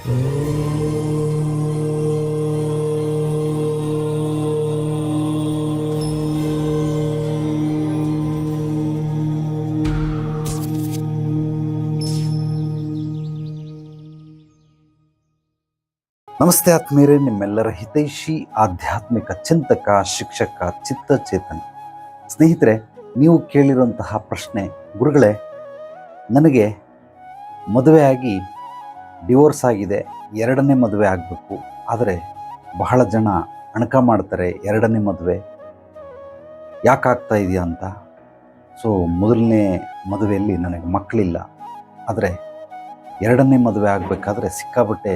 ನಮಸ್ತೆ ಆತ್ಮೀಯರೇ, ನಿಮ್ಮೆಲ್ಲರ ಹಿತೈಷಿ ಆಧ್ಯಾತ್ಮಿಕ ಚಿಂತಕ, ಶಿಕ್ಷಕ, ಚಿತ್ತಚೇತನ. ಸ್ನೇಹಿತರೆ, ನೀವು ಕೇಳಿರುವಂತಹ ಪ್ರಶ್ನೆ, ಗುರುಗಳೇ, ನನಗೆ ಮದುವೆಯಾಗಿ ಡಿವೋರ್ಸ್ ಆಗಿದೆ, ಎರಡನೇ ಮದುವೆ ಆಗಬೇಕು. ಆದರೆ ಬಹಳ ಜನ ಅಣಕ ಮಾಡ್ತಾರೆ ಎರಡನೇ ಮದುವೆ. ಯಾಕಾಗ್ತಾ ಇದೆಯಾ ಅಂತ? ಸೊ ಮೊದಲನೇ ಮದುವೆಯಲ್ಲಿ ನನಗೆ ಮಕ್ಕಳಿಲ್ಲ. ಆದರೆ ಎರಡನೇ ಮದುವೆ ಆಗಬೇಕಾದ್ರೆ ಸಿಕ್ಕಾಬಟ್ಟೆ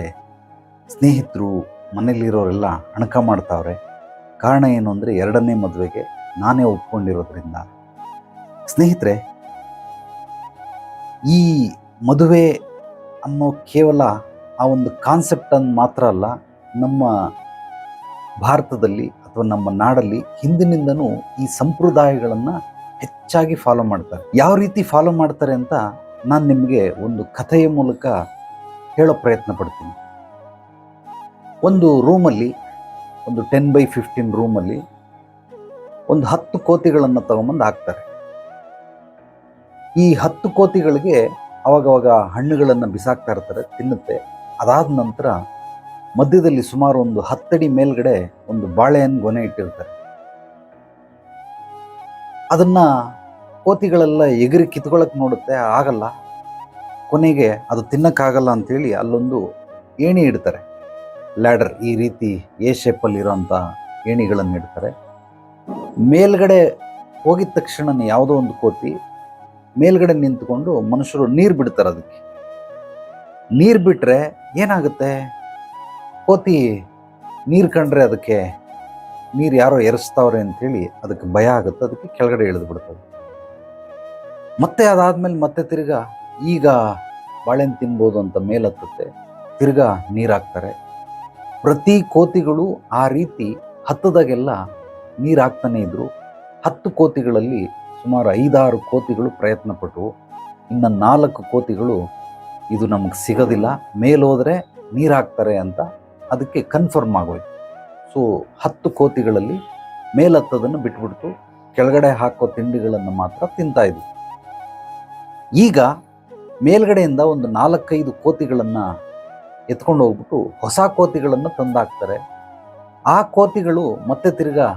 ಸ್ನೇಹಿತರು ಮನೆಯಲ್ಲಿರೋರೆಲ್ಲ ಅಣಕ ಮಾಡ್ತಾವ್ರೆ. ಕಾರಣ ಏನು ಅಂದರೆ ಎರಡನೇ ಮದುವೆಗೆ ನಾನೇ ಒಪ್ಕೊಂಡಿರೋದ್ರಿಂದ. ಸ್ನೇಹಿತರೆ, ಈ ಮದುವೆ ಅನ್ನೋ ಕೇವಲ ಆ ಒಂದು ಕಾನ್ಸೆಪ್ಟನ್ನು ಮಾತ್ರ ಅಲ್ಲ, ನಮ್ಮ ಭಾರತದಲ್ಲಿ ಅಥವಾ ನಮ್ಮ ನಾಡಲ್ಲಿ ಹಿಂದಿನಿಂದನೂ ಈ ಸಂಪ್ರದಾಯಗಳನ್ನು ಹೆಚ್ಚಾಗಿ ಫಾಲೋ ಮಾಡ್ತಾರೆ. ಯಾವ ರೀತಿ ಫಾಲೋ ಮಾಡ್ತಾರೆ ಅಂತ ನಾನು ನಿಮಗೆ ಒಂದು ಕಥೆಯ ಮೂಲಕ ಹೇಳೋ ಪ್ರಯತ್ನ ಪಡ್ತೀನಿ. ಒಂದು ರೂಮಲ್ಲಿ, ಒಂದು ಟೆನ್ ಬೈ ಫಿಫ್ಟೀನ್ ರೂಮಲ್ಲಿ ಒಂದು ಹತ್ತು ಕೋತಿಗಳನ್ನು ತಗೊಂಬಂದು ಹಾಕ್ತಾರೆ. ಈ ಹತ್ತು ಕೋತಿಗಳಿಗೆ ಅವಾಗವಾಗ ಹಣ್ಣುಗಳನ್ನು ಬಿಸಾಕ್ತಾ ಇರ್ತಾರೆ, ತಿನ್ನುತ್ತೆ. ಅದಾದ ನಂತರ ಮಧ್ಯದಲ್ಲಿ ಸುಮಾರು ಒಂದು ಹತ್ತಡಿ ಮೇಲ್ಗಡೆ ಒಂದು ಬಾಳೆಹಣ್ಣು ಗೊನೆ ಇಟ್ಟಿರ್ತಾರೆ. ಅದನ್ನು ಕೋತಿಗಳೆಲ್ಲ ಎಗರಿ ಕಿತ್ಕೊಳ್ಳೋಕೆ ನೋಡುತ್ತೆ, ಆಗಲ್ಲ. ಕೊನೆಗೆ ಅದು ತಿನ್ನಕ್ಕಾಗಲ್ಲ ಅಂಥೇಳಿ ಅಲ್ಲೊಂದು ಏಣಿ ಇಡ್ತಾರೆ. ಲ್ಯಾಡರ್ ಈ ರೀತಿ ಎ ಶೇಪಲ್ಲಿ ಇರೋಂಥ ಏಣಿಗಳನ್ನು ಇಡ್ತಾರೆ. ಮೇಲ್ಗಡೆ ಹೋಗಿದ ತಕ್ಷಣ ಯಾವುದೋ ಒಂದು ಕೋತಿ ಮೇಲ್ಗಡೆ ನಿಂತ್ಕೊಂಡು ಮನುಷ್ಯರು ನೀರು ಬಿಡ್ತಾರೆ ಅದಕ್ಕೆ. ನೀರು ಬಿಟ್ಟರೆ ಏನಾಗುತ್ತೆ? ಕೋತಿ, ನೀರು ಕಂಡ್ರೆ ಅದಕ್ಕೆ ನೀರು ಯಾರೋ ಎರಸ್ತಾವ್ರೆ ಅಂಥೇಳಿ ಅದಕ್ಕೆ ಭಯ ಆಗುತ್ತೆ, ಅದಕ್ಕೆ ಕೆಳಗಡೆ ಇಳಿದು ಬಿಡ್ತದೆ ಮತ್ತೆ ಅದಾದ್ಮೇಲೆ ಮತ್ತೆ ತಿರ್ಗಾ ಈಗ ಬಾಳೆಹಣ್ಣು ತಿನ್ಬೋದು ಅಂತ ಮೇಲತ್ತುತ್ತೆ, ತಿರ್ಗಾ ನೀರು ಹಾಕ್ತಾರೆ. ಪ್ರತಿ ಕೋತಿಗಳು ಆ ರೀತಿ ಹತ್ತದಾಗೆಲ್ಲ ನೀರು ಹಾಕ್ತಾನೆ ಇದ್ರು. ಹತ್ತು ಕೋತಿಗಳಲ್ಲಿ ಸುಮಾರು ಐದಾರು ಕೋತಿಗಳು ಪ್ರಯತ್ನ ಪಟ್ಟವು ಇನ್ನು ನಾಲ್ಕು ಕೋತಿಗಳು ಇದು ನಮಗೆ ಸಿಗೋದಿಲ್ಲ ಮೇಲೋದ್ರೆ ನೀರು ಹಾಕ್ತಾರೆ ಅಂತ ಅದಕ್ಕೆ ಕನ್ಫರ್ಮ್ ಆಗೋಯ್ತು. ಸೊ ಹತ್ತು ಕೋತಿಗಳಲ್ಲಿ ಮೇಲತ್ತದನ್ನು ಬಿಟ್ಬಿಡ್ತು, ಕೆಳಗಡೆ ಹಾಕೋ ತಿಂಡಿಗಳನ್ನು ಮಾತ್ರ ತಿಂತಾಯಿದ್ವು ಈಗ ಮೇಲ್ಗಡೆಯಿಂದ ಒಂದು ನಾಲ್ಕೈದು ಕೋತಿಗಳನ್ನು ಎತ್ಕೊಂಡು ಹೋಗ್ಬಿಟ್ಟು ಹೊಸ ಕೋತಿಗಳನ್ನು ತಂದಾಕ್ತಾರೆ. ಆ ಕೋತಿಗಳು ಮತ್ತೆ ತಿರ್ಗಾ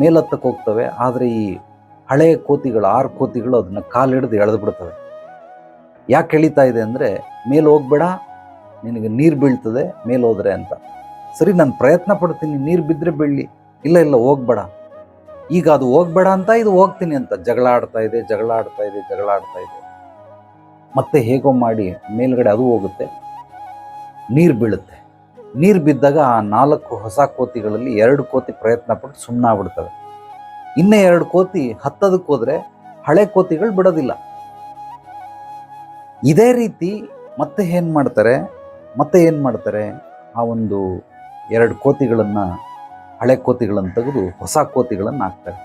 ಮೇಲತ್ತಕ್ಕೆ ಹೋಗ್ತವೆ, ಆದರೆ ಈ ಹಳೆಯ ಕೋತಿಗಳು, ಆರು ಕೋತಿಗಳು ಅದನ್ನು ಕಾಲಿಡಿದು ಎಳೆದು ಬಿಡ್ತವೆ. ಯಾಕೆ ಎಳಿತಾ ಇದೆ ಅಂದರೆ, ಮೇಲೆ ಹೋಗ್ಬೇಡ, ನಿನಗೆ ನೀರು ಬೀಳ್ತದೆ, ಮೇಲೆ ಹೋದರೆ ಅಂತ. ಸರಿ, ನಾನು ಪ್ರಯತ್ನ ಪಡ್ತೀನಿ, ನೀರು ಬಿದ್ದರೆ ಬೀಳಲಿ, ಇಲ್ಲ ಇಲ್ಲ, ಹೋಗ್ಬೇಡ. ಈಗ ಅದು ಹೋಗ್ಬೇಡ ಅಂತ, ಇದು ಹೋಗ್ತೀನಿ ಅಂತ. ಜಗಳ ಆಡ್ತಾ ಇದೆ ಜಗಳ ಆಡ್ತಾ ಇದೆ ಜಗಳ ಆಡ್ತಾ ಇದೆ. ಮತ್ತೆ ಹೇಗೋ ಮಾಡಿ ಮೇಲ್ಗಡೆ ಅದು ಹೋಗುತ್ತೆ, ನೀರು ಬೀಳುತ್ತೆ. ನೀರು ಬಿದ್ದಾಗ ಆ ನಾಲ್ಕು ಹೊಸ ಕೋತಿಗಳಲ್ಲಿ ಎರಡು ಕೋತಿ ಪ್ರಯತ್ನ ಪಟ್ಟು ಸುಮ್ಮನೆ ಆಗ್ಬಿಡ್ತವೆ ಇನ್ನೇ ಎರಡು ಕೋತಿ ಹತ್ತದಕ್ಕೆ ಹೋದ್ರೆ ಹಳೆ ಕೋತಿಗಳು ಬಿಡೋದಿಲ್ಲ. ಇದೇ ರೀತಿ ಮತ್ತೆ ಏನು ಮಾಡ್ತಾರೆ? ಮತ್ತೆ ಏನು ಮಾಡ್ತಾರೆ? ಆ ಒಂದು ಎರಡು ಕೋತಿಗಳನ್ನು ಹಳೆ ಕೋತಿಗಳನ್ನು ತೆಗೆದು ಹೊಸ ಕೋತಿಗಳನ್ನು ಹಾಕ್ತಾರೆ.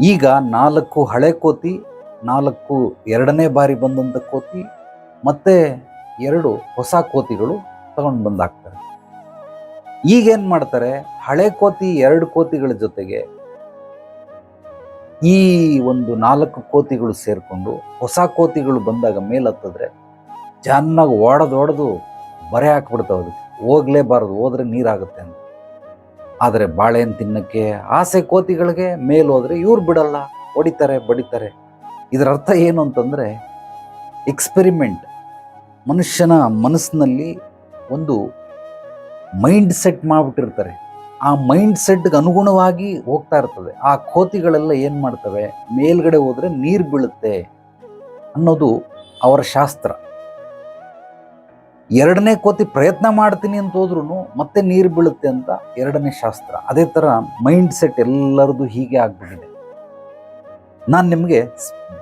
ಈಗ ನಾಲ್ಕು ಹಳೆ ಕೋತಿ, ನಾಲ್ಕು ಎರಡನೇ ಬಾರಿ ಬಂದಂಥ ಕೋತಿ, ಮತ್ತೆ ಎರಡು ಹೊಸ ಕೋತಿಗಳು ತಗೊಂಡು ಬಂದು ಹಾಕ್ತಾರೆ. ಈಗೇನು ಮಾಡ್ತಾರೆ? ಹಳೆ ಕೋತಿ ಎರಡು ಕೋತಿಗಳ ಜೊತೆಗೆ ಈ ಒಂದು ನಾಲ್ಕು ಕೋತಿಗಳು ಸೇರಿಕೊಂಡು ಹೊಸ ಕೋತಿಗಳು ಬಂದಾಗ ಮೇಲತ್ತದ್ರೆ ಚೆನ್ನಾಗಿ ಒಡೆದು ಒಡೆದು ಬರೆ ಹಾಕ್ಬಿಡ್ತಾವೆ ಅದಕ್ಕೆ. ಹೋಗ್ಲೇಬಾರ್ದು, ಹೋದ್ರೆ ನೀರಾಗುತ್ತೆ ಅಂತ. ಆದರೆ ಬಾಳೆಹಣ್ಣು ತಿನ್ನಕ್ಕೆ, ಆಸೆ ಕೋತಿಗಳಿಗೆ ಮೇಲೆ ಹೋದರೆ ಇವ್ರು ಬಿಡಲ್ಲ, ಹೊಡಿತಾರೆ, ಬಡಿತಾರೆ. ಇದರ ಅರ್ಥ ಏನು ಅಂತಂದರೆ ಎಕ್ಸ್ಪೆರಿಮೆಂಟ್ ಮನುಷ್ಯನ ಮನಸ್ಸಿನಲ್ಲಿ ಒಂದು ಮೈಂಡ್ ಸೆಟ್ ಮಾಡಿಬಿಟ್ಟಿರ್ತಾರೆ. ಆ ಮೈಂಡ್ ಸೆಟ್ಗೆ ಅನುಗುಣವಾಗಿ ಹೋಗ್ತಾ ಇರ್ತದೆ. ಆ ಕೋತಿಗಳೆಲ್ಲ ಏನು ಮಾಡ್ತವೆ? ಮೇಲ್ಗಡೆ ಹೋದರೆ ನೀರು ಬೀಳುತ್ತೆ ಅನ್ನೋದು ಅವರ ಶಾಸ್ತ್ರ. ಎರಡನೇ ಕೋತಿ ಪ್ರಯತ್ನ ಮಾಡ್ತೀನಿ ಅಂತ ಹೋದ್ರೂ ಮತ್ತೆ ನೀರು ಬೀಳುತ್ತೆ ಅಂತ ಎರಡನೇ ಶಾಸ್ತ್ರ. ಅದೇ ಥರ ಮೈಂಡ್ ಸೆಟ್ ಎಲ್ಲರದು ಹೀಗೆ ಆಗ್ಬಿಟ್ಟಿದೆ. ನಾನು ನಿಮಗೆ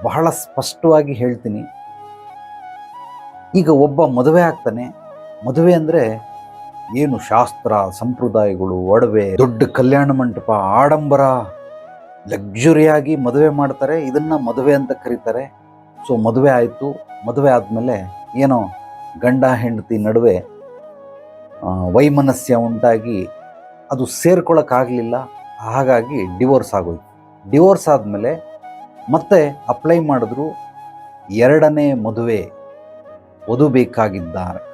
ಬಹಳ ಸ್ಪಷ್ಟವಾಗಿ ಹೇಳ್ತೀನಿ. ಈಗ ಒಬ್ಬ ಮದುವೆ ಆಗ್ತಾನೆ. ಮದುವೆ ಅಂದರೆ ಏನು ಶಾಸ್ತ್ರ, ಸಂಪ್ರದಾಯಗಳು, ಒಡವೆ, ದೊಡ್ಡ ಕಲ್ಯಾಣ ಮಂಟಪ, ಆಡಂಬರ, ಲಕ್ಸುರಿಯಾಗಿ ಮದುವೆ ಮಾಡ್ತಾರೆ. ಇದನ್ನ ಮದುವೆ ಅಂತ ಕರೀತಾರೆ. ಸೊ ಮದುವೆ ಆಯಿತು. ಮದುವೆ ಆದಮೇಲೆ ಏನೋ ಗಂಡ, ಹೆಂಡತಿ ನಡುವೆ ವೈಮನಸ್ಯ ಉಂಟಾಗಿ ಅದು ಸೇರ್ಕೊಳ್ಳೋಕ್ಕಾಗಲಿಲ್ಲ ಹಾಗಾಗಿ ಡಿವೋರ್ಸ್ ಆಗೋಯ್ತು. ಡಿವೋರ್ಸ್ ಆದಮೇಲೆ ಮತ್ತೆ ಅಪ್ಲೈ ಮಾಡಿದ್ರು. ಎರಡನೇ ಮದುವೆ ಓದಬೇಕಾಗಿದ್ದಾರೆ ಬೇಕಾಗಿದ್ದಾರೆ.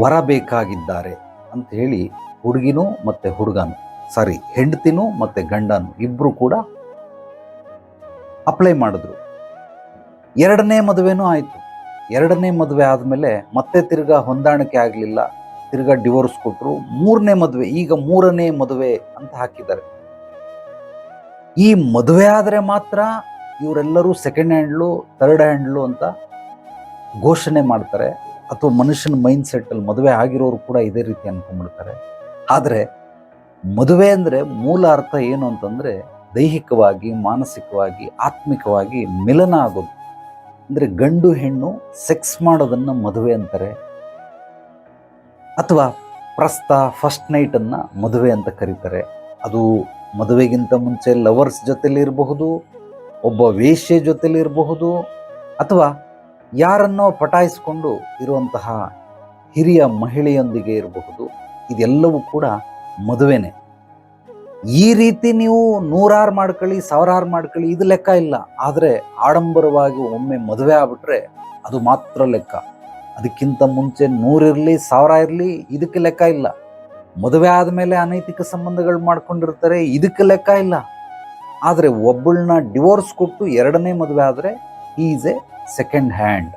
ವರ ಬೇಕಾಗಿದ್ದಾರೆ ಅಂತ ಹೇಳಿ ಹುಡುಗಿನೂ ಮತ್ತು ಹುಡುಗನು ಸಾರಿ ಹೆಂಡತಿನೂ ಮತ್ತು ಗಂಡನು ಇಬ್ಬರು ಕೂಡ ಅಪ್ಲೈ ಮಾಡಿದ್ರು. ಎರಡನೇ ಮದುವೆನೂ ಆಯಿತು. ಎರಡನೇ ಮದುವೆ ಆದಮೇಲೆ ಮತ್ತೆ ತಿರ್ಗಾ ಹೊಂದಾಣಿಕೆ ಆಗಲಿಲ್ಲ. ತಿರ್ಗಾ ಡಿವೋರ್ಸ್ ಕೊಟ್ಟರು ಮೂರನೇ ಮದುವೆ, ಈಗ ಮೂರನೇ ಮದುವೆ ಅಂತ ಹಾಕಿದ್ದಾರೆ. ಈ ಮದುವೆ ಆದರೆ ಮಾತ್ರ ಇವರೆಲ್ಲರೂ ಸೆಕೆಂಡ್ ಹ್ಯಾಂಡ್ಲು ಥರ್ಡ್ ಹ್ಯಾಂಡ್ಲು ಅಂತ ಘೋಷಣೆ ಮಾಡ್ತಾರೆ. ಅಥವಾ ಮನುಷ್ಯನ ಮೈಂಡ್ ಸೆಟ್ಟಲ್ಲಿ ಮದುವೆ ಆಗಿರೋರು ಕೂಡ ಇದೇ ರೀತಿ ಅನ್ಕೊಂಡ್ಬಿಡ್ತಾರೆ. ಆದರೆ ಮದುವೆ ಅಂದರೆ ಮೂಲ ಅರ್ಥ ಏನು ಅಂತಂದರೆ ದೈಹಿಕವಾಗಿ, ಮಾನಸಿಕವಾಗಿ, ಆತ್ಮಿಕವಾಗಿ ಮಿಲನ ಆಗೋದು. ಅಂದರೆ ಗಂಡು ಹೆಣ್ಣು ಸೆಕ್ಸ್ ಮಾಡೋದನ್ನು ಮದುವೆ ಅಂತಾರೆ. ಅಥವಾ ಪ್ರಸ್ತ ಫಸ್ಟ್ ನೈಟನ್ನು ಮದುವೆ ಅಂತ ಕರೀತಾರೆ. ಅದು ಮದುವೆಗಿಂತ ಮುಂಚೆ ಲವರ್ಸ್ ಜೊತೆಲಿ ಇರಬಹುದು, ಒಬ್ಬ ವೇಶ್ಯೆ ಜೊತೆಲಿ ಇರಬಹುದು, ಅಥವಾ ಯಾರನ್ನೋ ಪಟಾಯಿಸಿಕೊಂಡು ಇರುವಂತಹ ಹಿರಿಯ ಮಹಿಳೆಯೊಂದಿಗೆ ಇರಬಹುದು. ಇದೆಲ್ಲವೂ ಕೂಡ ಮದುವೆನೇ. ಈ ರೀತಿ ನೀವು ನೂರಾರು ಮಾಡ್ಕೊಳ್ಳಿ, ಸಾವಿರಾರು ಮಾಡ್ಕೊಳ್ಳಿ, ಇದು ಲೆಕ್ಕ ಇಲ್ಲ. ಆದರೆ ಆಡಂಬರವಾಗಿ ಒಮ್ಮೆ ಮದುವೆ ಆಗ್ಬಿಟ್ರೆ ಅದು ಮಾತ್ರ ಲೆಕ್ಕ. ಅದಕ್ಕಿಂತ ಮುಂಚೆ ನೂರಿರಲಿ ಸಾವಿರ ಇರಲಿ, ಇದಕ್ಕೆ ಲೆಕ್ಕ ಇಲ್ಲ. ಮದುವೆ ಆದಮೇಲೆ ಅನೈತಿಕ ಸಂಬಂಧಗಳು ಮಾಡ್ಕೊಂಡಿರ್ತಾರೆ, ಇದಕ್ಕೆ ಲೆಕ್ಕ ಇಲ್ಲ. ಆದರೆ ಒಬ್ಬಳನ್ನ ಡಿವೋರ್ಸ್ ಕೊಟ್ಟು ಎರಡನೇ ಮದುವೆ ಆದರೆ ಈಸ್ ಎ ಸೆಕೆಂಡ್ ಹ್ಯಾಂಡ್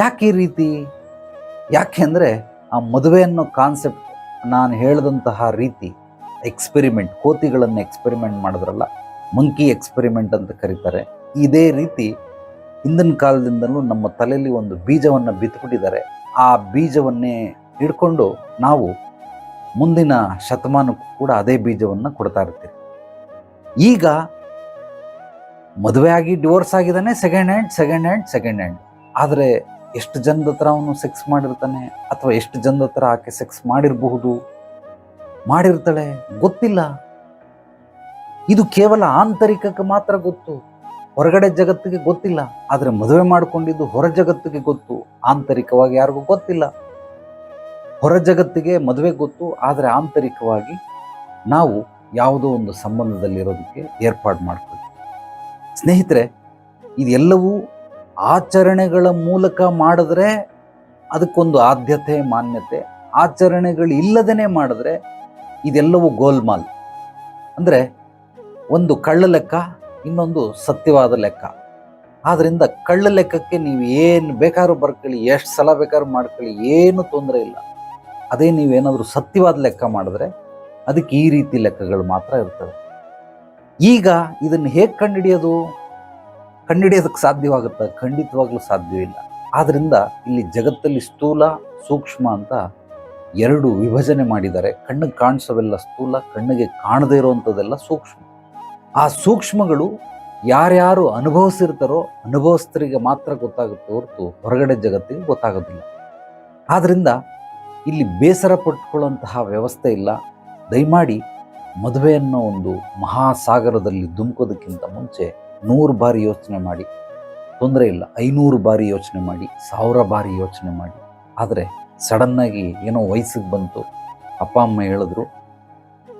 ಯಾಕೆ ಈ ರೀತಿ? ಯಾಕೆ ಅಂದರೆ ಆ ಮದುವೆ ಅನ್ನೋ ಕಾನ್ಸೆಪ್ಟ್ ನಾನು ಹೇಳಿದಂತಹ ರೀತಿ ಎಕ್ಸ್ಪೆರಿಮೆಂಟ್ ಕೋತಿಗಳನ್ನು ಎಕ್ಸ್ಪೆರಿಮೆಂಟ್ ಮಾಡಿದ್ರಲ್ಲ ಮಂಕಿ ಎಕ್ಸ್ಪೆರಿಮೆಂಟ್ ಅಂತ ಕರೀತಾರೆ. ಇದೇ ರೀತಿ ಹಿಂದಿನ ಕಾಲದಿಂದಲೂ ನಮ್ಮ ತಲೆಯಲ್ಲಿ ಒಂದು ಬೀಜವನ್ನು ಬಿತ್ತುಬಿಟ್ಟಿದ್ದಾರೆ ಆ ಬೀಜವನ್ನೇ ಹಿಡ್ಕೊಂಡು ನಾವು ಮುಂದಿನ ಶತಮಾನಕ್ಕೂ ಕೂಡ ಅದೇ ಬೀಜವನ್ನು ಕೊಡ್ತಾ ಇರ್ತೀವಿ. ಈಗ ಮದುವೆ ಆಗಿ ಡಿವೋರ್ಸ್ ಆಗಿದ್ದಾನೆ second hand second hand second hand ಆದರೆ ಎಷ್ಟು ಜನದ ಹತ್ರ ಅವನು ಸೆಕ್ಸ್ ಮಾಡಿರ್ತಾನೆ ಅಥವಾ ಎಷ್ಟು ಜನದ ಹತ್ರ ಆಕೆ ಸೆಕ್ಸ್ ಮಾಡಿರಬಹುದು? ಮಾಡಿರ್ತಾಳೆ? ಗೊತ್ತಿಲ್ಲ. ಇದು ಕೇವಲ ಆಂತರಿಕಕ್ಕೆ ಮಾತ್ರ ಗೊತ್ತು. ಹೊರಗಡೆ ಜಗತ್ತಿಗೆ ಗೊತ್ತಿಲ್ಲ. ಆದರೆ ಮದುವೆ ಮಾಡಿಕೊಂಡಿದ್ದು ಹೊರ ಜಗತ್ತಿಗೆ ಗೊತ್ತು. ಆಂತರಿಕವಾಗಿ ಯಾರಿಗೂ ಗೊತ್ತಿಲ್ಲ. ಹೊರ ಜಗತ್ತಿಗೆ ಮದುವೆ ಗೊತ್ತು. ಆದರೆ ಆಂತರಿಕವಾಗಿ ನಾವು ಯಾವುದೋ ಒಂದು ಸಂಬಂಧದಲ್ಲಿರೋದಕ್ಕೆ ಏರ್ಪಾಡು ಮಾಡ್ಕೊಳ್ತೀವಿ ಸ್ನೇಹಿತರೆ, ಇದೆಲ್ಲವೂ ಆಚರಣೆಗಳ ಮೂಲಕ ಮಾಡಿದ್ರೆ ಅದಕ್ಕೊಂದು ಆದ್ಯತೆ, ಮಾನ್ಯತೆ. ಆಚರಣೆಗಳು ಇಲ್ಲದೇ ಮಾಡಿದ್ರೆ ಇದೆಲ್ಲವೂ ಗೋಲ್ಮಾಲ್. ಅಂದರೆ ಒಂದು ಕಳ್ಳ ಲೆಕ್ಕ, ಇನ್ನೊಂದು ಸತ್ಯವಾದ ಲೆಕ್ಕ. ಆದ್ದರಿಂದ ಕಳ್ಳ ಲೆಕ್ಕಕ್ಕೆ ನೀವು ಏನು ಬೇಕಾದ್ರೂ ಬರ್ಕೊಳ್ಳಿ, ಎಷ್ಟು ಸಲ ಬೇಕಾದ್ರೂ ಮಾಡ್ಕೊಳ್ಳಿ, ಏನು ತೊಂದರೆ ಇಲ್ಲ. ಅದೇ ನೀವೇನಾದರೂ ಸತ್ಯವಾದ ಲೆಕ್ಕ ಮಾಡಿದ್ರೆ, ಅದಕ್ಕೆ ಈ ರೀತಿ ಲೆಕ್ಕಗಳು ಮಾತ್ರ ಇರ್ತವೆ. ಈಗ ಇದನ್ನು ಹೇಗೆ ಕಂಡುಹಿಡಿಯೋದು? ಕಂಡುಹಿಡಿಯೋದಕ್ಕೆ ಸಾಧ್ಯವಾಗುತ್ತಾ? ಖಂಡಿತವಾಗಲೂ ಸಾಧ್ಯವಿಲ್ಲ ಆದ್ದರಿಂದ ಇಲ್ಲಿ ಜಗತ್ತಲ್ಲಿ ಸ್ಥೂಲ, ಸೂಕ್ಷ್ಮ ಅಂತ ಎರಡು ವಿಭಜನೆ ಮಾಡಿದ್ದಾರೆ. ಕಣ್ಣಿಗೆ ಕಾಣಿಸೋವೆಲ್ಲ ಸ್ಥೂಲ, ಕಣ್ಣಿಗೆ ಕಾಣದೇ ಇರುವಂಥದ್ದೆಲ್ಲ ಸೂಕ್ಷ್ಮ. ಆ ಸೂಕ್ಷ್ಮಗಳು ಯಾರ್ಯಾರು ಅನುಭವಿಸಿರ್ತಾರೋ ಅನುಭವಸ್ಥರಿಗೆ ಮಾತ್ರ ಗೊತ್ತಾಗುತ್ತೆ ಹೊರತು ಹೊರಗಡೆ ಜಗತ್ತಿಗೆ ಗೊತ್ತಾಗೋದಿಲ್ಲ. ಆದ್ದರಿಂದ ಇಲ್ಲಿ ಬೇಸರ ಪಟ್ಕೊಳ್ಳುವಂತಹ ವ್ಯವಸ್ಥೆ ಇಲ್ಲ. ದಯಮಾಡಿ ಮದುವೆ ಅನ್ನೋ ಒಂದು ಮಹಾಸಾಗರದಲ್ಲಿ ಧುಮುಕೋದಕ್ಕಿಂತ ಮುಂಚೆ ನೂರು ಬಾರಿ ಯೋಚನೆ ಮಾಡಿ. ತೊಂದರೆ ಇಲ್ಲ, ಐನೂರು ಬಾರಿ ಯೋಚನೆ ಮಾಡಿ, ಸಾವಿರ ಬಾರಿ ಯೋಚನೆ ಮಾಡಿ. ಆದರೆ ಸಡನ್ನಾಗಿ ಏನೋ ವಯಸ್ಸಿಗೆ ಬಂತು, ಅಪ್ಪ, ಅಮ್ಮ ಹೇಳಿದ್ರು,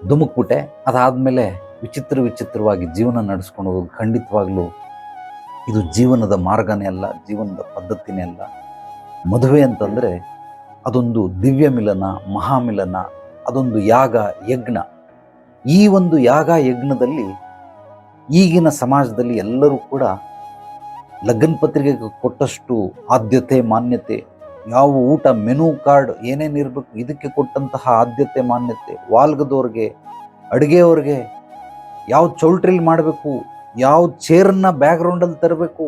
ಧುಮುಕ್ಬಿಟ್ಟೆ. ಅದಾದಮೇಲೆ ವಿಚಿತ್ರ ವಿಚಿತ್ರವಾಗಿ ಜೀವನ ನಡೆಸ್ಕೊಂಡು ಹೋಗೋದು ಖಂಡಿತವಾಗ್ಲೂ ಇದು ಜೀವನದ ಮಾರ್ಗನೇ ಅಲ್ಲ, ಜೀವನದ ಪದ್ಧತಿನೇ ಅಲ್ಲ. ಮದುವೆ ಅಂತಂದರೆ ಅದೊಂದು ದಿವ್ಯ ಮಿಲನ ಮಹಾಮಿಲನ, ಅದೊಂದು ಯಾಗ, ಯಜ್ಞ. ಈ ಒಂದು ಯಾಗ ಯಜ್ಞದಲ್ಲಿ ಈಗಿನ ಸಮಾಜದಲ್ಲಿ ಎಲ್ಲರೂ ಕೂಡ ಲಗ್ನ ಪತ್ರಿಕೆಗೆ ಕೊಟ್ಟಷ್ಟು ಆದ್ಯತೆ, ಮಾನ್ಯತೆ, ಯಾವ ಊಟ, ಮೆನು, ಕಾರ್ಡ್ ಏನೇನು ಇರಬೇಕು ಇದಕ್ಕೆ ಕೊಟ್ಟಂತಹ ಆದ್ಯತೆ, ಮಾನ್ಯತೆ, ವಾಲ್ಗದವ್ರಿಗೆ, ಅಡುಗೆಯವ್ರಿಗೆ ಯಾವ ಚೌಲ್ಟ್ರಿಲ್ ಮಾಡಬೇಕು, ಯಾವ ಚೇರನ್ನ ಬ್ಯಾಕ್ಗ್ರೌಂಡಲ್ಲಿ ತರಬೇಕು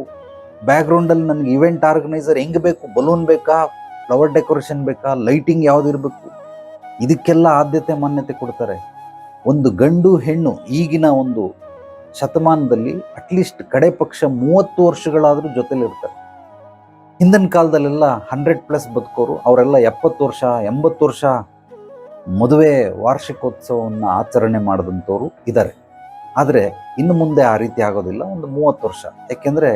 ಬ್ಯಾಕ್ಗ್ರೌಂಡಲ್ಲಿ ನನಗೆ ಇವೆಂಟ್ ಆರ್ಗನೈಸರ್ ಹೆಂಗೆ ಬೇಕು ಬಲೂನ್ ಬೇಕಾ ಫ್ಲವರ್ ಡೆಕೋರೇಷನ್ ಬೇಕಾ ಲೈಟಿಂಗ್ ಯಾವ್ದು ಇರಬೇಕು, ಇದಕ್ಕೆಲ್ಲ ಆದ್ಯತೆ, ಮಾನ್ಯತೆ ಕೊಡ್ತಾರೆ. ಒಂದು ಗಂಡು ಹೆಣ್ಣು ಈಗಿನ ಒಂದು ಶತಮಾನದಲ್ಲಿ ಅಟ್ಲೀಸ್ಟ್ ಕಡೆ ಪಕ್ಷ ಮೂವತ್ತು ವರ್ಷಗಳಾದರೂ ಜೊತೆಲಿರ್ತಾರೆ ಹಿಂದಿನ ಕಾಲದಲ್ಲೆಲ್ಲ ಹಂಡ್ರೆಡ್ ಪ್ಲಸ್ ಬದುಕೋರು, ಅವರೆಲ್ಲ ಎಪ್ಪತ್ತು ವರ್ಷ, ಎಂಬತ್ತು ವರ್ಷ ಮದುವೆ ವಾರ್ಷಿಕೋತ್ಸವವನ್ನು ಆಚರಣೆ ಮಾಡಿದಂಥವ್ರು ಇದ್ದಾರೆ ಆದರೆ ಇನ್ನು ಮುಂದೆ ಆ ರೀತಿ ಆಗೋದಿಲ್ಲ, ಒಂದು ಮೂವತ್ತು ವರ್ಷ. ಯಾಕೆಂದರೆ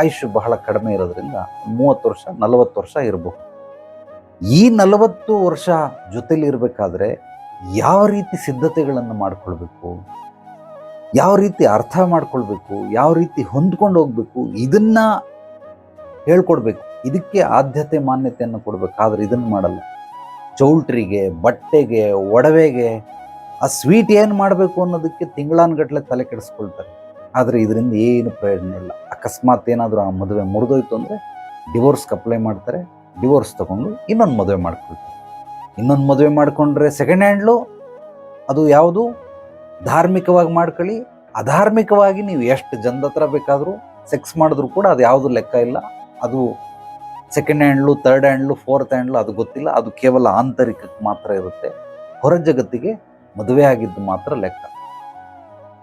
ಆಯುಷ್ ಬಹಳ ಕಡಿಮೆ ಇರೋದ್ರಿಂದ ಮೂವತ್ತು ವರ್ಷ, ನಲವತ್ತು ವರ್ಷ ಇರಬಹುದು ಈ ನಲವತ್ತು ವರ್ಷ ಜೊತೆಲಿ ಇರಬೇಕಾದ್ರೆ ಯಾವ ರೀತಿ ಸಿದ್ಧತೆಗಳನ್ನು ಮಾಡಿಕೊಳ್ಬೇಕು? ಯಾವ ರೀತಿ ಅರ್ಥ ಮಾಡ್ಕೊಳ್ಬೇಕು? ಯಾವ ರೀತಿ ಹೊಂದ್ಕೊಂಡು ಹೋಗಬೇಕು? ಇದನ್ನ ಹೇಳ್ಕೊಡ್ಬೇಕು. ಇದಕ್ಕೆ ಆದ್ಯತೆ, ಮಾನ್ಯತೆಯನ್ನು ಕೊಡ್ಬೇಕು. ಆದ್ರೆ ಇದನ್ನು ಮಾಡಲ್ಲ. ಚೌಲ್ಟ್ರಿಗೆ, ಬಟ್ಟೆಗೆ, ಒಡವೆಗೆ, ಆ ಸ್ವೀಟ್ ಏನು ಮಾಡಬೇಕು ಅನ್ನೋದಕ್ಕೆ ತಿಂಗಳಾನ್ಗಟ್ಲೆ ತಲೆ ಕೆಡಿಸ್ಕೊಳ್ತಾರೆ. ಆದರೆ ಇದರಿಂದ ಏನು ಪ್ರಯೋಜನ ಇಲ್ಲ. ಅಕಸ್ಮಾತ್ ಏನಾದರೂ ಆ ಮದುವೆ ಮುರಿದೋಯ್ತು ಅಂದರೆ ಡಿವೋರ್ಸ್ಗೆ ಅಪ್ಲೈ ಮಾಡ್ತಾರೆ ಡಿವೋರ್ಸ್ ತಗೊಂಡು ಇನ್ನೊಂದು ಮದುವೆ ಮಾಡ್ಕೊಳ್ತಾರೆ. ಇನ್ನೊಂದು ಮದುವೆ ಮಾಡಿಕೊಂಡ್ರೆ ಸೆಕೆಂಡ್ ಹ್ಯಾಂಡ್ಲು ಅದು ಯಾವುದು? ಧಾರ್ಮಿಕವಾಗಿ ಮಾಡ್ಕೊಳ್ಳಿ. ಅಧಾರ್ಮಿಕವಾಗಿ ನೀವು ಎಷ್ಟು ಜನದ ಹತ್ರ ಬೇಕಾದರೂ ಸೆಕ್ಸ್ ಮಾಡಿದ್ರು ಕೂಡ ಅದು ಯಾವುದು ಲೆಕ್ಕ ಇಲ್ಲ. ಅದು ಸೆಕೆಂಡ್ ಹ್ಯಾಂಡ್ಲು ತರ್ಡ್ ಹ್ಯಾಂಡ್ಲು ಫೋರ್ತ್ ಹ್ಯಾಂಡ್ಲು ಅದು ಗೊತ್ತಿಲ್ಲ. ಅದು ಕೇವಲ ಆಂತರಿಕಕ್ಕೆ ಮಾತ್ರ ಇರುತ್ತೆ. ಹೊರ ಜಗತ್ತಿಗೆ ಮದುವೆ ಆಗಿದ್ದು ಮಾತ್ರ ಲೆಕ್ಕ.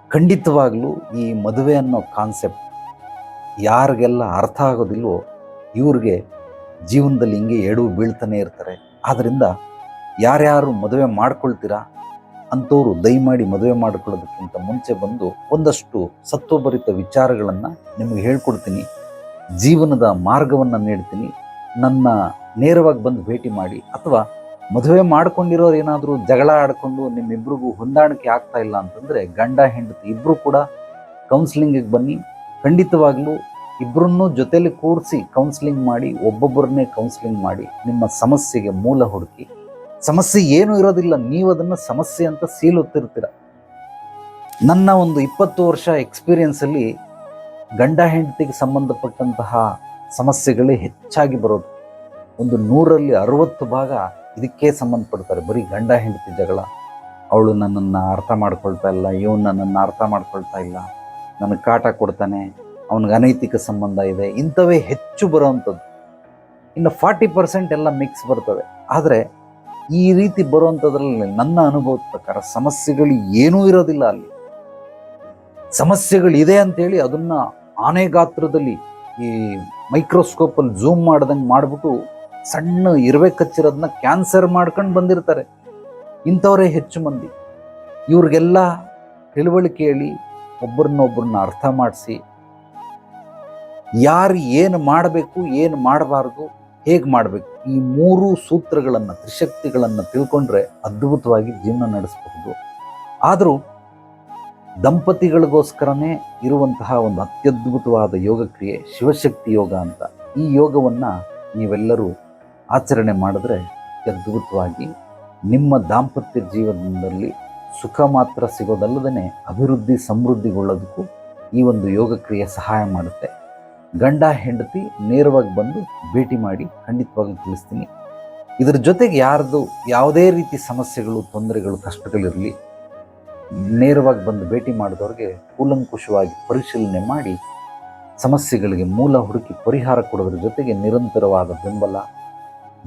ಖಂಡಿತವಾಗಲೂ ಈ ಮದುವೆ ಅನ್ನೋ ಕಾನ್ಸೆಪ್ಟ್ ಯಾರಿಗೆಲ್ಲ ಅರ್ಥ ಆಗೋದಿಲ್ವೋ, ಇವ್ರಿಗೆ ಜೀವನದಲ್ಲಿ ಹಿಂಗೆ ಎಡವು ಬೀಳ್ತಾನೆ ಇರ್ತಾರೆ. ಆದ್ದರಿಂದ ಯಾರ್ಯಾರು ಮದುವೆ ಮಾಡ್ಕೊಳ್ತೀರಾ ಅಂಥವ್ರು ದಯಮಾಡಿ ಮದುವೆ ಮಾಡ್ಕೊಳ್ಳೋದಕ್ಕಿಂತ ಮುಂಚೆ ಬಂದು ಒಂದಷ್ಟು ಸತ್ವಭರಿತ ವಿಚಾರಗಳನ್ನು ನಿಮಗೆ ಹೇಳ್ಕೊಡ್ತೀನಿ. ಜೀವನದ ಮಾರ್ಗವನ್ನು ನೀಡ್ತೀನಿ. ನನ್ನ ನೇರವಾಗಿ ಬಂದು ಭೇಟಿ ಮಾಡಿ ಅಥವಾ ಮದುವೆ ಮಾಡ್ಕೊಂಡಿರೋರು ಏನಾದರೂ ಜಗಳ ಆಡಿಕೊಂಡು ನಿಮ್ಮಿಬ್ರಿಗೂ ಹೊಂದಾಣಿಕೆ ಆಗ್ತಾ ಇಲ್ಲ ಅಂತಂದರೆ ಗಂಡ, ಹೆಂಡತಿ ಇಬ್ಬರು ಕೂಡ ಕೌನ್ಸಿಲಿಂಗಿಗೆ ಬನ್ನಿ. ಖಂಡಿತವಾಗ್ಲೂ ಇಬ್ಬರನ್ನೂ ಜೊತೆಯಲ್ಲಿ ಕೂರಿಸಿ ಕೌನ್ಸಿಲಿಂಗ್ ಮಾಡಿ ಒಬ್ಬೊಬ್ಬರನ್ನೇ ಕೌನ್ಸಿಲಿಂಗ್ ಮಾಡಿ ನಿಮ್ಮ ಸಮಸ್ಯೆಗೆ ಮೂಲ ಹುಡುಕಿ ಸಮಸ್ಯೆ ಏನೂ ಇರೋದಿಲ್ಲ. ನೀವು ಅದನ್ನು ಸಮಸ್ಯೆ ಅಂತ ಸೀಲುತ್ತಿರ್ತೀರ. ನನ್ನ ಒಂದು ಇಪ್ಪತ್ತು ವರ್ಷ ಎಕ್ಸ್ಪೀರಿಯನ್ಸಲ್ಲಿ ಗಂಡ ಹೆಂಡತಿಗೆ ಸಂಬಂಧಪಟ್ಟಂತಹ ಸಮಸ್ಯೆಗಳೇ ಹೆಚ್ಚಾಗಿ ಬರೋದು. ಒಂದು ನೂರಲ್ಲಿ ಅರುವತ್ತು ಭಾಗ ಇದಕ್ಕೆ ಸಂಬಂಧಪಡ್ತಾರೆ. ಬರೀ ಗಂಡ ಹೆಂಡತಿ ಜಗಳ. ಅವಳು ನನ್ನನ್ನು ಅರ್ಥ ಮಾಡ್ಕೊಳ್ತಾ ಇಲ್ಲ. ಇವನು ನನ್ನನ್ನು ಅರ್ಥ ಮಾಡ್ಕೊಳ್ತಾ ಇಲ್ಲ. ನನಗೆ ಕಾಟ ಕೊಡ್ತಾನೆ. ಅವನಿಗೆ ಅನೈತಿಕ ಸಂಬಂಧ ಇದೆ. ಇಂಥವೇ ಹೆಚ್ಚು ಬರೋವಂಥದ್ದು. ಇನ್ನು ಫಾರ್ಟಿ ಪರ್ಸೆಂಟ್ ಎಲ್ಲ ಮಿಕ್ಸ್ ಬರ್ತವೆ ಆದರೆ ಈ ರೀತಿ ಬರುವಂಥದ್ರಲ್ಲಿ ನನ್ನ ಅನುಭವದ ಪ್ರಕಾರ ಸಮಸ್ಯೆಗಳು ಏನೂ ಇರೋದಿಲ್ಲ ಅಲ್ಲಿ. ಸಮಸ್ಯೆಗಳಿದೆ ಅಂತೇಳಿ ಅದನ್ನು ಆನೆ ಗಾತ್ರದಲ್ಲಿ ಈ ಮೈಕ್ರೋಸ್ಕೋಪಲ್ಲಿ ಝೂಮ್ ಮಾಡ್ದಂಗೆ ಮಾಡಿಬಿಟ್ಟು ಸಣ್ಣ ಇರುವೆ ಕಚ್ಚಿರೋದನ್ನ ಕ್ಯಾನ್ಸರ್ ಮಾಡ್ಕೊಂಡು ಬಂದಿರ್ತಾರೆ. ಇಂಥವರೇ ಹೆಚ್ಚು ಮಂದಿ. ಇವ್ರಿಗೆಲ್ಲ ತಿಳುವಳಿಕೆ ಹೇಳಿ ಒಬ್ಬರನ್ನೊಬ್ಬರನ್ನ ಅರ್ಥ ಮಾಡಿಸಿ ಯಾರು ಏನು ಮಾಡಬೇಕು, ಏನು ಮಾಡಬಾರ್ದು, ಹೇಗೆ ಮಾಡಬೇಕು? ಈ ಮೂರು ಸೂತ್ರಗಳನ್ನು, ತ್ರಿಶಕ್ತಿಗಳನ್ನು ತಿಳ್ಕೊಂಡ್ರೆ ಅದ್ಭುತವಾಗಿ ಜೀವನ ನಡೆಸಬಹುದು. ಆದರೂ ದಂಪತಿಗಳಿಗೋಸ್ಕರನೇ ಇರುವಂತಹ ಒಂದು ಅತ್ಯದ್ಭುತವಾದ ಯೋಗ ಕ್ರಿಯೆ ಶಿವಶಕ್ತಿ ಯೋಗ ಅಂತ. ಈ ಯೋಗವನ್ನು ನೀವೆಲ್ಲರೂ ಆಚರಣೆ ಮಾಡಿದ್ರೆ ಅತ್ಯದ್ಭುತವಾಗಿ ನಿಮ್ಮ ದಾಂಪತ್ಯ ಜೀವನದಲ್ಲಿ ಸುಖ ಮಾತ್ರ ಸಿಗೋದಲ್ಲದೇ ಅಭಿವೃದ್ಧಿ, ಸಮೃದ್ಧಿಗೊಳ್ಳೋದಕ್ಕೂ ಈ ಒಂದು ಯೋಗ ಕ್ರಿಯೆ ಸಹಾಯ ಮಾಡುತ್ತೆ. ಗಂಡ ಹೆಂಡತಿ ನೇರವಾಗಿ ಬಂದು ಭೇಟಿ ಮಾಡಿ ಖಂಡಿತವಾಗಿ ತಿಳಿಸ್ತೀನಿ. ಇದರ ಜೊತೆಗೆ ಯಾರ್ದು ಯಾವುದೇ ರೀತಿ ಸಮಸ್ಯೆಗಳು, ತೊಂದರೆಗಳು, ಕಷ್ಟಗಳಿರಲಿ, ನೇರವಾಗಿ ಬಂದು ಭೇಟಿ ಮಾಡಿದವ್ರಿಗೆ ಕೂಲಂಕುಷವಾಗಿ ಪರಿಶೀಲನೆ ಮಾಡಿ ಸಮಸ್ಯೆಗಳಿಗೆ ಮೂಲ ಹುಡುಕಿ ಪರಿಹಾರ ಕೊಡೋದ್ರ ಜೊತೆಗೆ ನಿರಂತರವಾದ ಬೆಂಬಲ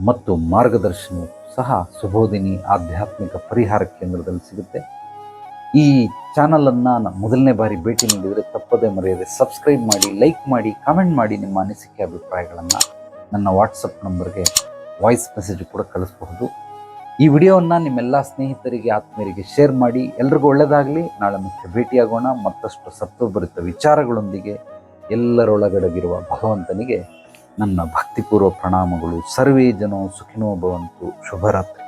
ಮತ್ತು ಮಾರ್ಗದರ್ಶನ ಸಹ ಸುಬೋಧಿನಿ ಆಧ್ಯಾತ್ಮಿಕ ಪರಿಹಾರ ಕೇಂದ್ರದಲ್ಲಿ ಸಿಗುತ್ತೆ. ಈ ಚಾನಲನ್ನು ಮೊದಲನೇ ಬಾರಿ ಭೇಟಿ ನೀಡಿದರೆ ತಪ್ಪದೇ ಮರೆಯದೆ ಸಬ್ಸ್ಕ್ರೈಬ್ ಮಾಡಿ ಲೈಕ್ ಮಾಡಿ ಕಾಮೆಂಟ್ ಮಾಡಿ ನಿಮ್ಮ ಅನಿಸಿಕೆ, ಅಭಿಪ್ರಾಯಗಳನ್ನು ನನ್ನ ವಾಟ್ಸಪ್ ನಂಬರ್ಗೆ ವಾಯ್ಸ್ ಮೆಸೇಜ್ ಕೂಡ ಕಳಿಸಬಹುದು. ಈ ವಿಡಿಯೋವನ್ನು ನಿಮ್ಮೆಲ್ಲ ಸ್ನೇಹಿತರಿಗೆ, ಆತ್ಮೀಯರಿಗೆ ಶೇರ್ ಮಾಡಿ, ಎಲ್ರಿಗೂ ಒಳ್ಳೆಯದಾಗಲಿ ನಾಳೆ ಮತ್ತೆ ಭೇಟಿಯಾಗೋಣ. ಮತ್ತಷ್ಟು ಸತ್ವಭರಿತ ವಿಚಾರಗಳೊಂದಿಗೆ ಎಲ್ಲರೊಳಗಡಗಿರುವ ಭಗವಂತನಿಗೆ ನನ್ನ ಭಕ್ತಿಪೂರ್ವ ಪ್ರಣಾಮಗಳು. ಸರ್ವೇ ಜನೋ ಸುಖಿನೋ ಭವಂತು. ಶುಭರಾತ್ರಿ.